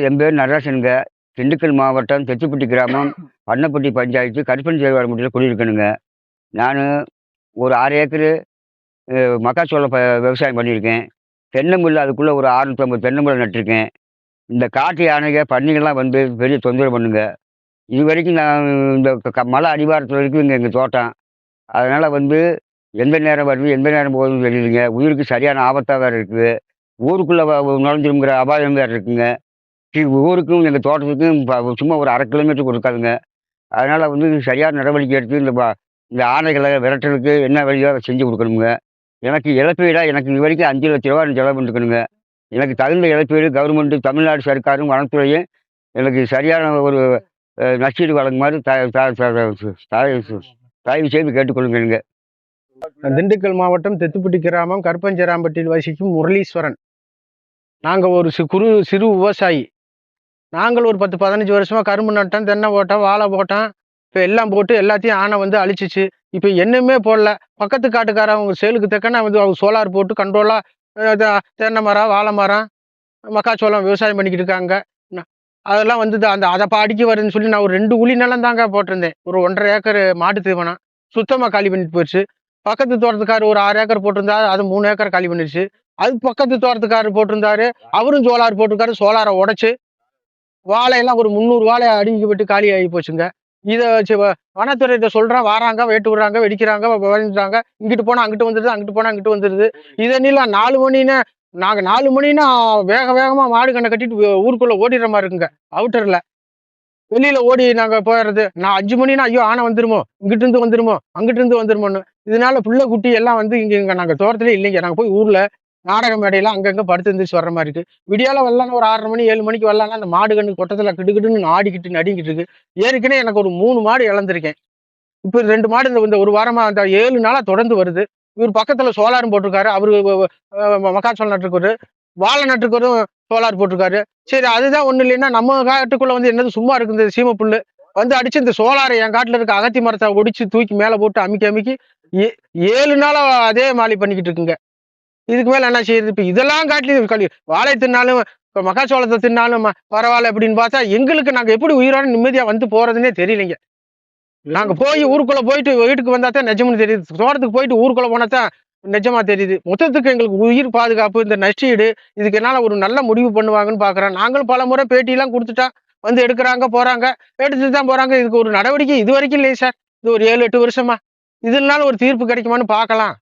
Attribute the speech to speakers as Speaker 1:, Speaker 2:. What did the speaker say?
Speaker 1: என் பேர் நடராசனுங்க. திண்டுக்கல் மாவட்டம் தெத்துப்பட்டி கிராமம் பண்ணப்பட்டி பஞ்சாயத்து கருப்பன் சேவாரமுட்டியில் குடியிருக்கணுங்க. நான் ஒரு ஆறு ஏக்கரு மக்காச்சோளம் ப விவசாயம் பண்ணியிருக்கேன். தென்னம்பிள்ளை அதுக்குள்ளே ஒரு அறுநூற்றம்பது தென்னம்பிள்ளை நட்டிருக்கேன். இந்த காட்டு யானைக பன்னிகள்லாம் வந்து பெரிய தொந்தரவு பண்ணுங்க. இது வரைக்கும் நான் இந்த க- மலை அடிவாரத்தில் வரைக்கும் இங்கே எங்கள் தோட்டம். அதனால் வந்து எந்த நேரம் வருது எந்த நேரம் போகுதுன்னு தெரியலைங்க. உயிருக்கு சரியான ஆபத்தாக வேறு இருக்குது. ஊருக்குள்ளே நுழைஞ்சிருங்கிற அபாயம் வேறு இருக்குங்க. ஊருக்கும் எங்கள் தோட்டத்துக்கும் சும்மா ஒரு அரை கிலோமீட்டருக்கு இருக்காதுங்க அதனால் வந்து சரியான நடவடிக்கை எடுத்து இந்த ப- இந்த ஆணைகளை விரட்டுறதுக்கு என்ன வழியோ செஞ்சு கொடுக்கணுங்க. எனக்கு இழப்பீடாக எனக்கு இது வரைக்கும் அஞ்சு லட்ச ரூபா செலவு பண்ணிருக்கணுங்க. எனக்கு தகுந்த இழப்பீடு கவர்மெண்ட்டு தமிழ்நாடு சர்க்காரும் வனத்துறையும் எனக்கு சரியான ஒரு நஷ்டீடு வழங்குமாறு தயவு செய்து கேட்டுக்கொள்ளுங்க
Speaker 2: திண்டுக்கல் மாவட்டம் தெத்துப்பட்டி கிராமம் கருப்பஞ்சராம்பட்டியில் வசிக்கும் முரளீஸ்வரன். நாங்கள் ஒரு சி குறு சிறு விவசாயி. நாங்கள் ஒரு பத்து பதினஞ்சு வருஷமாக கரும்பு நட்டோம் தென்னை போட்டோம் வாழை போட்டோம் இப்போ எல்லாம் போட்டு எல்லாத்தையும் ஆனை வந்து அழிச்சிச்சு. இப்போ என்னமே போடல. பக்கத்து காட்டுக்காரவங்க சேலுக்கு தக்கன வந்து அவங்க சோலார் போட்டு கண்ட்ரோலாக தென்னை மரம் வாழை மரம் மக்காச்சோளம் விவசாயம் பண்ணிக்கிட்டு இருக்காங்க. அதெல்லாம் வந்து இந்த- அந்த அதை அடிக்க வருதுன்னு சொல்லி நான் ஒரு ரெண்டு குழி நிலம் தாங்க போட்டிருந்தேன். ஒரு ஒன்றரை ஏக்கர் மாட்டு தீவனம். சுத்தமாக காலி பண்ணிட்டு போயிடுச்சு பக்கத்து தோட்டத்துக்கார் ஒரு ஆறு ஏக்கர் போட்டிருந்தாரு அது மூணு ஏக்கர் காலி பண்ணிருச்சு. அது பக்கத்து தோட்டத்துக்காரர் போட்டிருந்தாரு அவரும் சோலார் போட்டிருக்காரு சோலாரை உடச்சி வாழையெல்லாம் ஒரு முந்நூறு வாழை அடுங்கி காலி ஆகி போச்சுங்க. இதை வச்சு வ- வனத்துறையிட்ட சொல்றேன் வராங்க வேட்டு விடுறாங்க வெடிக்கிறாங்க வ- வரைஞ்சாங்க இங்கிட்டு போனா அங்கிட்டு வந்துடுது அங்கிட்டு போனா அங்கிட்டு வந்துடுது இதை நாலு மணின்னு நாங்க நாலு மணின்னா வேக வேகமா மாடு கண்ணை கட்டிட்டு ஊருக்குள்ளே ஊருக்குள்ள ஓடிடுற மாதிரி இருக்குங்க அவுட்டர்ல வெளியில ஓடி நாங்க போயிடுறது நான் அஞ்சு மணினா ஐயோ ஆனை வந்துருமோ இங்கிட்டு இருந்து வந்துருமோ அங்கிட்டு இருந்து வந்துருமோன்னு. இதனால பிள்ளை குட்டி எல்லாம் வந்து இங்க இங்க நாங்க தோட்டத்திலே இல்லைங்க. நாங்க போய் ஊர்ல நாடக மேடையில அங்கங்க படுத்து இருந்துச்சு வர்ற மாதிரி இருக்கு. விடியால வரலான்னு ஒரு ஆறரை மணி ஏழு மணிக்கு வரலான்னா அந்த மாடு கண்ணு கொட்டத்துல கிடுகிடுன்னு ஆடிக்கிட்டு நடிக்கிட்டு இருக்கு. ஏற்கனவே எனக்கு ஒரு மூணு மாடு இழந்திருக்கேன். இப்போ ரெண்டு மாடு இந்த- இந்த ஒரு வாரமா அந்த ஏழு நாளா தொடர்ந்து வருது. இவர் பக்கத்துல சோலாரும் போட்டிருக்காரு. அவரு மக்காச்சோளம் நட்டுருக்காரு வாழை நட்டுருக்கோரும் சோலார் போட்டிருக்காரு. சரி அதுதான் ஒண்ணு இல்லைன்னா நம்ம காட்டுக்குள்ள வந்து என்னது சும்மா இருக்கு இந்த சீமை புல்லு. வந்து அடிச்சு இந்த சோலாரை என் காட்டுல இருக்க அகத்தி மரத்தை ஒடிச்சு தூக்கி மேல போட்டு அமுக்கி அமுக்கி ஏ- ஏழு நாளா அதே மாலி பண்ணிக்கிட்டு இருக்குங்க. இதுக்கு மேல என்ன செய்யுது இப்ப இதெல்லாம் காட்டிலும் கழிவு. வாழை தின்னாலும் இப்போ மக்காச்சோளத்தை தின்னாலும் பரவாயில்ல அப்படின்னு பார்த்தா எங்களுக்கு நாங்கள் எப்படி உயிரோட நிம்மதியாக வந்து போகிறதுனே தெரியலைங்க. நாங்கள் போய் ஊருக்குள்ளே போயிட்டு வீட்டுக்கு வந்தால் தான் நிஜம்னு தெரியுது. தோட்டத்துக்கு போயிட்டு ஊருக்குள்ளே போனா தான் நிஜமா தெரியுது. மொத்தத்துக்கு எங்களுக்கு உயிர் பாதுகாப்பு இந்த நஷ்டீடு இதுக்கு என்னால் ஒரு நல்ல முடிவு பண்ணுவாங்கன்னு பார்க்குறேன் நாங்களும் பல முறை பேட்டியெல்லாம் கொடுத்துட்டா வந்து எடுக்கிறாங்க போகிறாங்க எடுத்துட்டு தான் போகிறாங்க இதுக்கு ஒரு நடவடிக்கை இது வரைக்கும் இல்லையே சார். இது ஒரு ஏழு எட்டு வருஷமா. இதனால ஒரு தீர்ப்பு கிடைக்குமான்னு பார்க்கலாம்.